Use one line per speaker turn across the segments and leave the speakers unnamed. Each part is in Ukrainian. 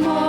more.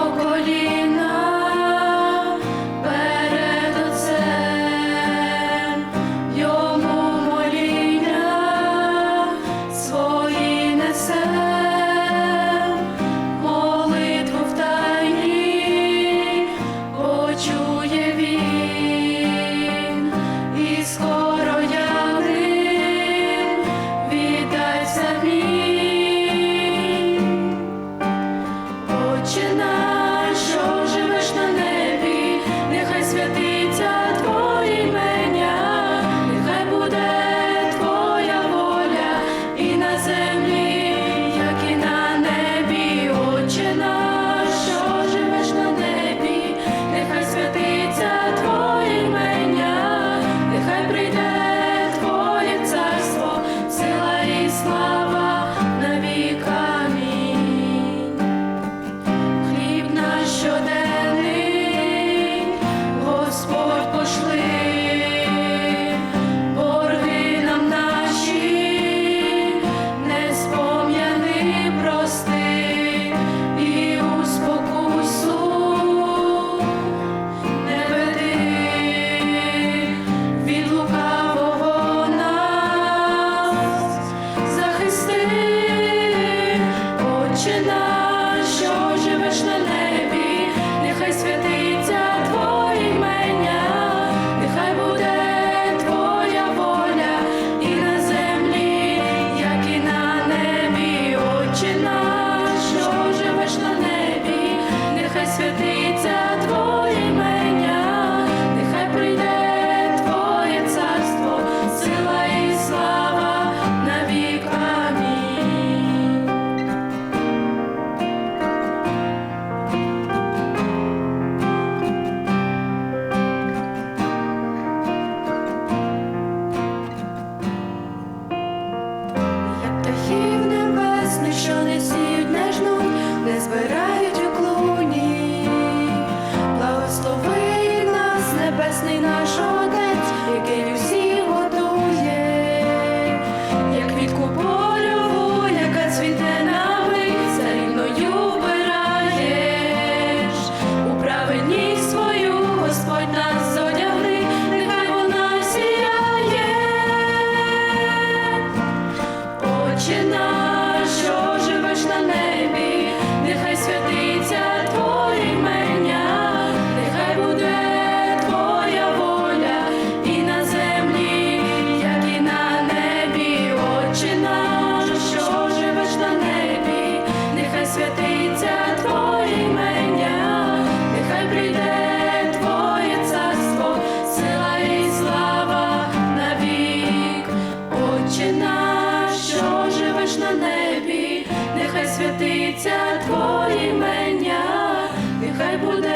небесний наш Святиться Твоє імення, нехай буде